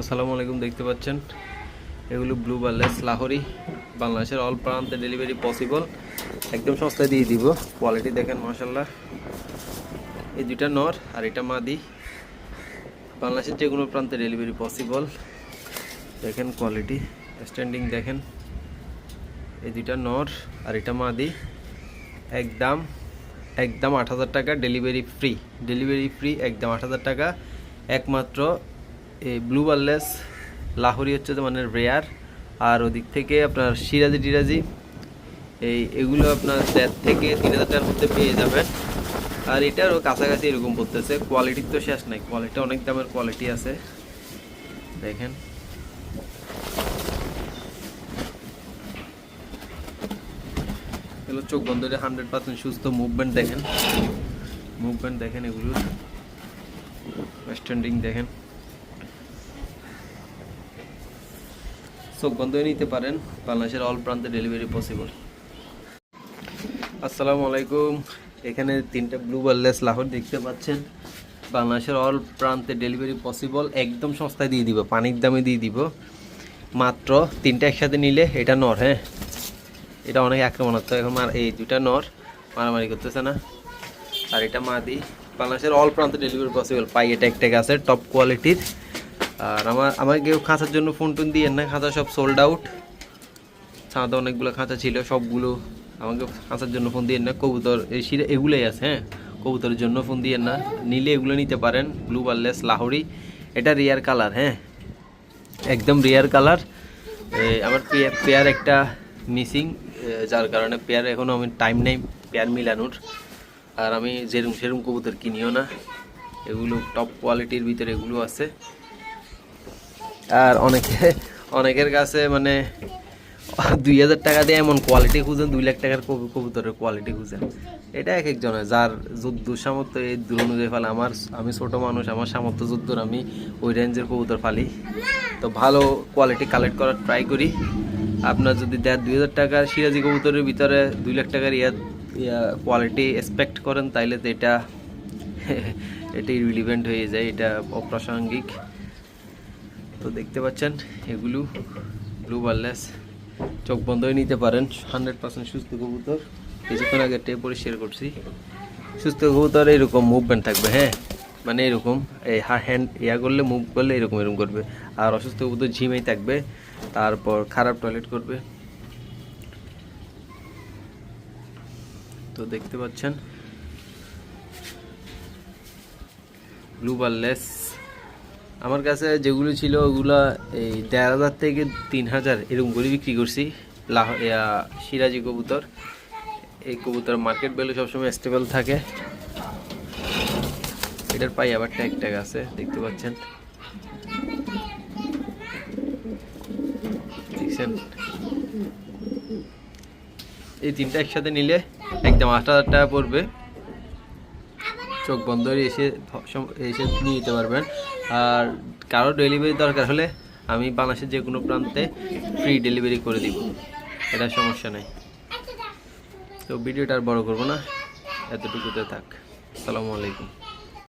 আসসালামু আলাইকুম, দেখতে পাচ্ছেন? এগুলো ব্লু বার্লেস লাহোরি বাংলাদেশের অল প্রান্তে ডেলিভারি পসিবল একদম সস্তায় দিয়ে দিব। কোয়ালিটি দেখেন মাসাল্লাহ এই দুইটা নর আর এটা মাদি। বাংলাদেশের যে কোনো প্রান্তে ডেলিভারি পসিবল দেখেন কোয়ালিটি স্ট্যান্ডিং দেখেন। এই দুইটা নর আর এটা মাদি। একদম একদম আট হাজার টাকা ডেলিভারি ফ্রি ডেলিভারি ফ্রি একদম আট হাজার টাকা। একমাত্র ব্লু বার্লেস লাহোরি হচ্ছে মানে রেয়ার আর ওদিক থেকে আপনার সিরাজি টিরাজি এই, এগুলো আপনার দেড় থেকে তিন হাজার টাকার মধ্যে পেয়ে যাবেন। আর এটারও কাছাকাছি এরকম পড়তেছে কোয়ালিটির তো শেষ নাই কোয়ালিটি অনেক দামের কোয়ালিটি আছে। দেখেন। এগুলো চোখ বন্ধ করে হান্ড্রেড পার্সেন্ট সুস্থ মুভমেন্ট দেখেন। মুভমেন্ট দেখেন এগুলো। স্ট্যান্ডিং দেখেন। চোখ বন্ধ নিতে পারেন। বাংলাদেশের অল প্রান্তে ডেলিভারি পসিবল আসসালামু আলাইকুম। এখানে তিনটা ব্লু বার্লেস লাহোর দেখতে পাচ্ছেন। বাংলাদেশের অল প্রান্তে ডেলিভারি পসিবল একদম সস্তায় দিয়ে দিব, পানির দামে দিয়ে দিব। মাত্র তিনটা একসাথে নিলে এটা নর হ্যাঁ? এটা অনেক আক্রমণাত্মক। এখন মার এই দুটা নর মারামারি করতেছে না। আর এটা মা মাদি। বাংলাদেশের অল প্রান্তে ডেলিভারি পসিবল পাই এটা একটা আছে টপ কোয়ালিটির আর আমার আমার কেউ খাঁচার জন্য ফোন টোন দিয়ে না খাঁচা সব সোল্ড আউট ছাদে অনেকগুলো খাঁচা ছিল, সবগুলো আমাকে খাঁচার জন্য ফোন দিয়ে না কবুতর, এই শিরে এগুলোই আছে হ্যাঁ? কবুতরের জন্য ফোন দিয়ে না। নিলে এগুলো নিতে পারেন ব্লু বার্লেস লাহোরি। এটা রিয়ার কালার হ্যাঁ? একদম রিয়ার কালার আমার পেয়ার পেয়ার একটা মিসিং যার কারণে পেয়ার এখনও আমি টাইম নেই পেয়ার মিলানোর। আর আমি যেরকম সেরকম কবুতর কিনিও না। এগুলো টপ কোয়ালিটির ভিতরে এগুলো আছে। আর অনেকে, অনেকের কাছে মানে দুই হাজার টাকা দিয়ে এমন কোয়ালিটি খুঁজেন, দুই লাখ টাকার কবু- কবুতরের কোয়ালিটি খুঁজেন। এটা এক একজনের যার যুদ্ধ সামর্থ্য এই দূর অনুযায়ী ফালে। আমার, আমি ছোট মানুষ, আমার সামর্থ্য যুদ্ধর আমি ওই রেঞ্জের কবুতর ফালি। তো ভালো কোয়ালিটি কালেক্ট করার ট্রাই করি। আপনার যদি দেড় দুই হাজার টাকার সিরাজি কবুতরের ভিতরে দুই লাখ টাকার ইয়া ইয়া কোয়ালিটি এক্সপেক্ট করেন, তাইলে তো এটা এটা রিলিভেন্ট হয়ে যায়, এটা অপ্রাসঙ্গিক। তো দেখতে পাচ্ছেন, এগুলো ব্লু বার্লেস চোখ বন্ধ হয়ে নিতে পারেন। হান্ড্রেড পার্সেন্ট সুস্থ কবুতর। কিছুক্ষণ আগে টে পরিষ্কার করছি। সুস্থ কবুতর এরকম মুভমেন্ট থাকবে হ্যাঁ? মানে এরকম, এই হ্যান্ড ইয়া করলে মুভ করলে এরকম এরকম করবে। আর অসুস্থ কবুতর ঝিমেই থাকবে। তারপর খারাপ টয়লেট করবে। তো দেখতে পাচ্ছেন ব্লু বার্লেস আমার কাছে যেগুলো ছিল, ওগুলা এই দেড় হাজার থেকে তিন হাজার এরকম করে বিক্রি করছি। লাহ সিরাজি কবুতর। এই কবুতর মার্কেট ভ্যালু সবসময় স্টেবল থাকে। এটার পাই আবার ট্যাগ ট্যাগ আছে, দেখতে পাচ্ছেন। দেখছেন? এই তিনটা একসাথে নিলে একদম আট হাজার টাকা পড়বে। চোখ বন্ধ করে এসে এসে নিয়ে যেতে পারবেন। আর কারও ডেলিভারি দরকার হলে আমি বাংলাদেশের যে কোনো প্রান্তে ফ্রি ডেলিভারি করে দিব। এটা সমস্যা নেই। তো ভিডিওটা আর বড় করব না। এতটুকুতে থাক। আসসালামু আলাইকুম।